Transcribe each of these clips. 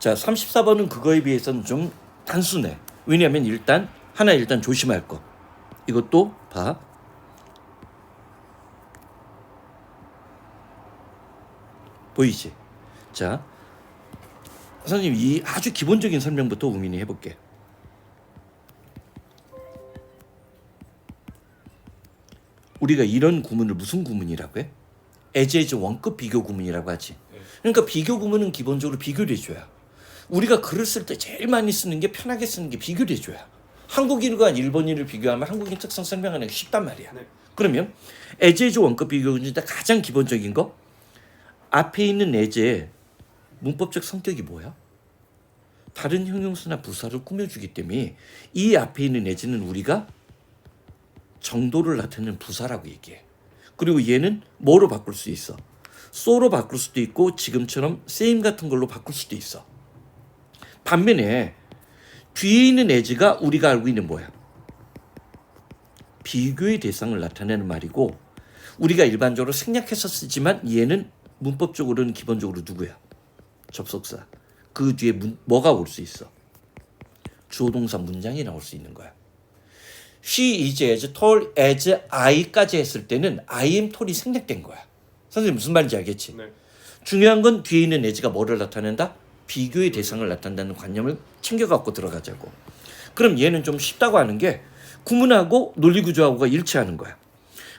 자, 34번은 그거에 비해서는 좀 단순해. 왜냐하면 일단 하나 일단 조심할 거. 이것도 봐. 보이지? 자, 선생님 이 아주 기본적인 설명부터 우민이 해볼게. 우리가 이런 구문을 무슨 구문이라고 해? 에제즈 원급 비교 구문이라고 하지. 그러니까 비교 구문은 기본적으로 비교를 해줘야. 우리가 글을 쓸 때 제일 많이 쓰는 게 편하게 쓰는 게 비교를 해줘야. 한국인과 일본인을 비교하면 한국인 특성 설명하는 게 쉽단 말이야. 네. 그러면 에제즈 원급 비교 중에 가장 기본적인 거 앞에 있는 에제의 문법적 성격이 뭐야? 다른 형용사나 부사를 꾸며주기 때문에 이 앞에 있는 에제는 우리가 정도를 나타내는 부사라고 얘기해. 그리고 얘는 뭐로 바꿀 수 있어? 소로 바꿀 수도 있고 지금처럼 same 같은 걸로 바꿀 수도 있어. 반면에 뒤에 있는 에즈가 우리가 알고 있는 뭐야? 비교의 대상을 나타내는 말이고 우리가 일반적으로 생략해서 쓰지만 얘는 문법적으로는 기본적으로 누구야? 접속사. 그 뒤에 문, 뭐가 올 수 있어? 주어동사 문장이 나올 수 있는 거야. she is as tall as I까지 했을 때는 I am tall이 생략된 거야. 선생님 무슨 말인지 알겠지? 네. 중요한 건 뒤에 있는 as가 뭐를 나타낸다? 비교의 대상을 나타낸다는 관념을 챙겨갖고 들어가자고. 그럼 얘는 좀 쉽다고 하는 게 구문하고 논리구조하고가 일치하는 거야.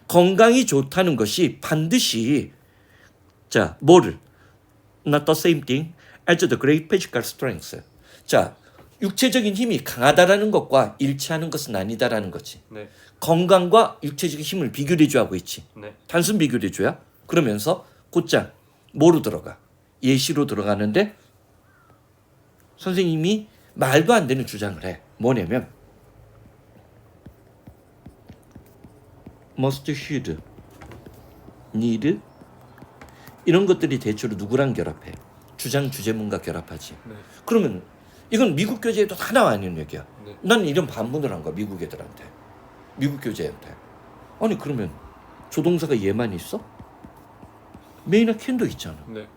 건강이 좋다는 것이 반드시 자 뭐를 not the same thing as the great physical strength. 자 육체적인 힘이 강하다라는 것과 일치하는 것은 아니다라는 거지. 네. 건강과 육체적인 힘을 비교해줘하고 있지. 네. 단순 비교해줘야 그러면서 곧장 뭐로 들어가? 예시로 들어가는데 선생님이 말도 안 되는 주장을 해. 뭐냐면 must, should, need 이런 것들이 대체로 누구랑 결합해? 주장 주제문과 결합하지. 네. 그러면 이건 미국 교재에도 다 나와 있는 얘기야. 네. 난 이런 반문을 한 거야 미국 애들한테, 미국 교재한테. 아니 그러면 조동사가 얘만 있어? 메이나 캔도 있잖아. 네.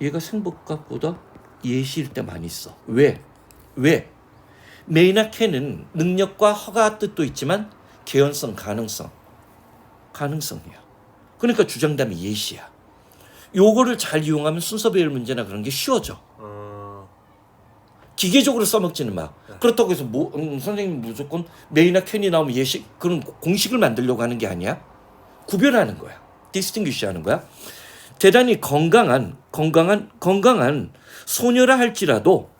얘가 생복각보다 예시일 때 많이 써. 왜? 왜? 메이나 캔은 능력과 허가 뜻도 있지만 개연성, 가능성, 가능성이야. 그러니까 주장담이 예시야. 요거를 잘 이용하면 순서 배열 문제나 그런 게 쉬워져. 어... 기계적으로 써먹지는 마. 그렇다고 해서 뭐, 음, 선생님 무조건 메이나 캔이 나오면 예시 그런 공식을 만들려고 하는 게 아니야. 구별하는 거야. 디스팅귀시 하는 거야. 대단히 건강한 건강한 건강한 소녀라 할지라도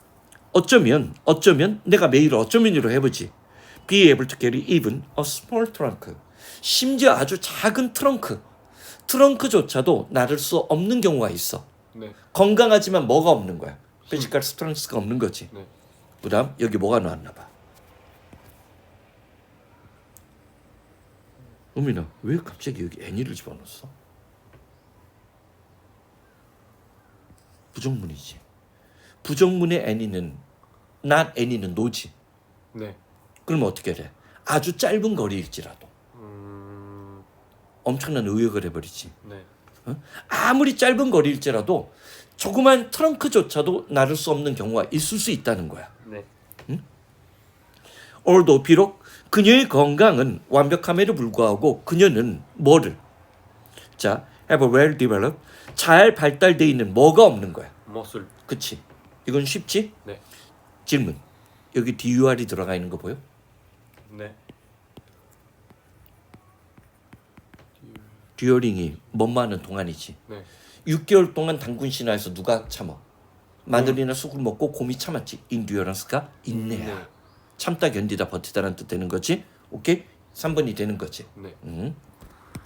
어쩌면 어쩌면 내가 매일 어쩌면으로 해보지. Be able to carry even a small trunk. 심지어 아주 작은 트렁크. 트렁크조차도 나를 수 없는 경우가 있어. 네. 건강하지만 뭐가 없는 거야? 피지컬 스트렝스가 없는 거지. 네. 그다음 여기 뭐가 나왔나 봐. 우민아 왜 갑자기 여기 애니를 집어넣었어? 부정문이지. 부정문의 애니는 not 애니는 노지. 네. 그럼 어떻게 돼? 아주 짧은 거리일지라도 음... 엄청난 의역을 해버리지. 네. 어? 아무리 짧은 거리일지라도 조그만 트렁크조차도 나를 수 없는 경우가 있을 수 있다는 거야. 네. 올도 비록 그녀의 건강은 완벽함에도 불구하고 그녀는 뭐를 자 have a well developed 잘 발달돼 있는 뭐가 없는 거야. 머슬. 그치? 이건 쉽지? 네. 질문. 여기 DUR이 들어가 있는 거 보여? 네. 듀어링이 뭔 많은 동안이지. 네. 6개월 동안 당군 신화에서 누가 참아? 마늘이나 쑥을 먹고 곰이 참았지. 인듀어런스가 인내야. 네. 참다 견디다 버티다라는 뜻 되는 거지. 오케이? 3번이 되는 거지. 네. 음.